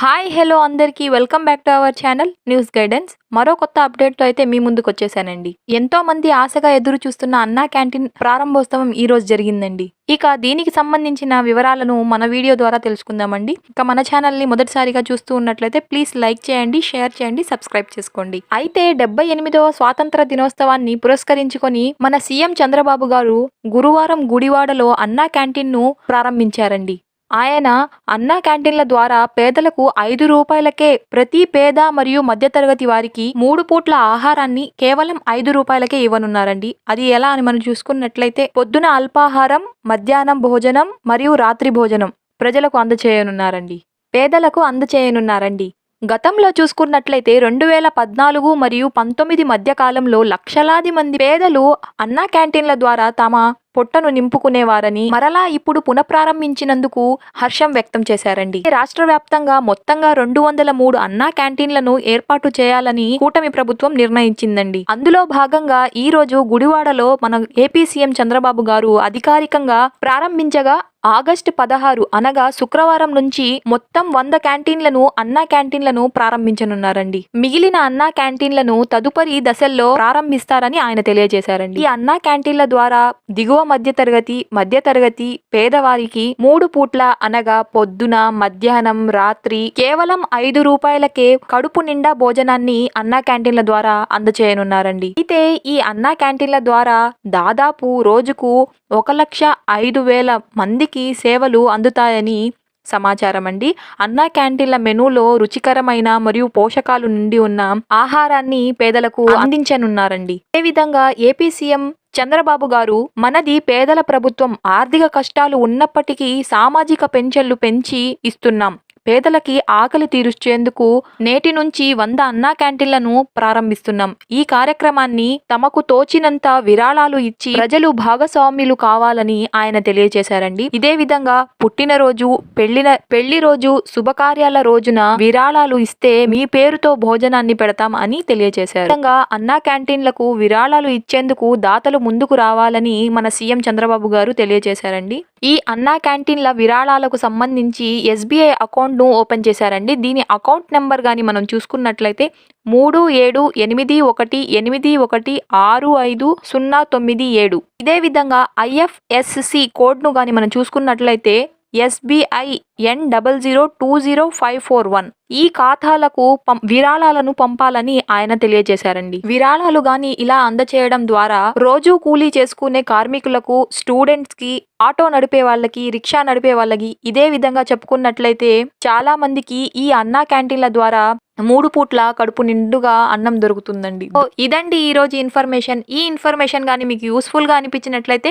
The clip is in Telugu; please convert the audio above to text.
హాయ్ హలో అందరికీ. Welcome back to our channel news guidance. మరో కొత్త అప్డేట్తో అయితే మీ ముందుకు వచ్చేసానండి. ఎంతో మంది ఆశగా ఎదురు చూస్తున్న అన్నా క్యాంటీన్ ప్రారంభోత్సవం ఈ రోజు జరిగిందండి. ఇక దీనికి సంబంధించిన వివరాలను మన వీడియో ద్వారా తెలుసుకుందామండి. ఇక మన ఛానల్ని మొదటిసారిగా చూస్తూ ఉన్నట్లయితే ప్లీజ్ లైక్ చేయండి షేర్ చేయండి సబ్స్క్రైబ్ చేసుకోండి. అయితే డెబ్బై ఎనిమిదవ స్వాతంత్ర దినోత్సవాన్ని పురస్కరించుకొని మన సీఎం చంద్రబాబు గారు గురువారం గుడివాడలో అన్నా క్యాంటీన్ను ప్రారంభించారండి. ఆయన అన్నా క్యాంటీన్ల ద్వారా పేదలకు ఐదు రూపాయలకే ప్రతి పేద మరియు మధ్యతరగతి వారికి మూడు పూట్ల ఆహారాన్ని కేవలం ఐదు రూపాయలకే ఇవ్వనున్నారండి. అది ఎలా అని మనం చూసుకున్నట్లయితే పొద్దున అల్పాహారం మధ్యాహ్నం భోజనం మరియు రాత్రి భోజనం ప్రజలకు అందచేయనున్నారండి. పేదలకు అందచేయనున్నారండి. గతంలో చూసుకున్నట్లయితే రెండు వేల పద్నాలుగు మరియు పంతొమ్మిది మధ్య కాలంలో లక్షలాది మంది పేదలు అన్నా క్యాంటీన్ల ద్వారా తమ పొట్టను నింపుకునేవారని మరలా ఇప్పుడు పునఃప్రారంభించినందుకు హర్షం వ్యక్తం చేశారండి. రాష్ట్ర వ్యాప్తంగా మొత్తంగా రెండు వందల మూడు అన్నా క్యాంటీన్లను ఏర్పాటు చేయాలని కూటమి ప్రభుత్వం నిర్ణయించిందండి. అందులో భాగంగా ఈ రోజు గుడివాడలో మన ఏపీ సీఎం చంద్రబాబు గారు అధికారికంగా ప్రారంభించగా ఆగస్టు పదహారు అనగా శుక్రవారం నుంచి మొత్తం వంద క్యాంటీన్లను అన్నా క్యాంటీన్లను ప్రారంభించనున్నారండి. మిగిలిన అన్నా క్యాంటీన్లను తదుపరి దశల్లో ప్రారంభిస్తారని ఆయన తెలియజేశారండి. ఈ అన్నా క్యాంటీన్ల ద్వారా దిగువ మధ్య తరగతి మధ్య తరగతి పేదవారికి మూడు పూట్ల అనగా పొద్దున మధ్యాహ్నం రాత్రి కేవలం ఐదు రూపాయలకే కడుపు నిండా భోజనాన్ని అన్నా క్యాంటీన్ల ద్వారా అందచేయనున్నారండి. అయితే ఈ అన్నా క్యాంటీన్ల ద్వారా దాదాపు రోజుకు ఒక లక్ష ఐదు వేల మందికి సేవలు అందుతాయని సమాచారం అండి అన్నా క్యాంటీన్ల మెనూలో రుచికరమైన మరియు పోషకాలు నిండి ఉన్న ఆహారాన్ని పేదలకు అందించనున్నారండి. అదే విధంగా ఏపీ సీఎం చంద్రబాబు గారు మనది పేదల ప్రభుత్వం ఆర్థిక కష్టాలు ఉన్నప్పటికీ సామాజిక పెన్షన్లు పెంచి ఇస్తున్నాం. పేదలకి ఆకలి తీర్చేందుకు నేటి నుంచి వంద అన్నా క్యాంటీన్లను ప్రారంభిస్తున్నాం. ఈ కార్యక్రమాన్ని తమకు తోచినంత విరాళాలు ఇచ్చి ప్రజలు భాగస్వామ్యులు కావాలని ఆయన తెలియజేశారండి. ఇదే విధంగా పుట్టినరోజు పెళ్ళిన పెళ్ళి రోజు శుభకార్యాల రోజున విరాళాలు ఇస్తే మీ పేరుతో భోజనాన్ని పెడతాం అని తెలియజేశారు. విధంగా అన్నా క్యాంటీన్లకు విరాళాలు ఇచ్చేందుకు దాతలు ముందుకు రావాలని మన సీఎం చంద్రబాబు గారు తెలియజేశారండి. ఈ అన్నా క్యాంటీన్ల విరాళాలకు సంబంధించి ఎస్బీఐ అకౌంట్ను ఓపెన్ చేశారండి. దీని అకౌంట్ నెంబర్ కానీ మనం చూసుకున్నట్లయితే మూడు ఏడు ఎనిమిది ఒకటి ఎనిమిది ఒకటి ఆరు ఐదు సున్నా తొమ్మిది ఏడు. ఇదే విధంగా ఐఎఫ్ఎస్సి కోడ్ను కానీ మనం చూసుకున్నట్లయితే SBI N double zero two zero five four one. ఈ ఖాతాలకు పం విరాళాలను పంపాలని ఆయన తెలియజేశారండి. విరాళాలు గాని ఇలా అందచేయడం ద్వారా రోజు కూలీ చేసుకునే కార్మికులకు స్టూడెంట్స్కి ఆటో నడిపే వాళ్ళకి రిక్షా నడిపే వాళ్ళకి ఇదే విధంగా చెప్పుకున్నట్లయితే చాలా మందికి ఈ అన్నా క్యాంటీన్ల ద్వారా మూడు పూట్ల కడుపు నిండుగా అన్నం దొరుకుతుందండి. ఇదండి ఈ రోజు ఇన్ఫర్మేషన్. ఈ ఇన్ఫర్మేషన్ కానీ మీకు యూస్ఫుల్గా అనిపించినట్లయితే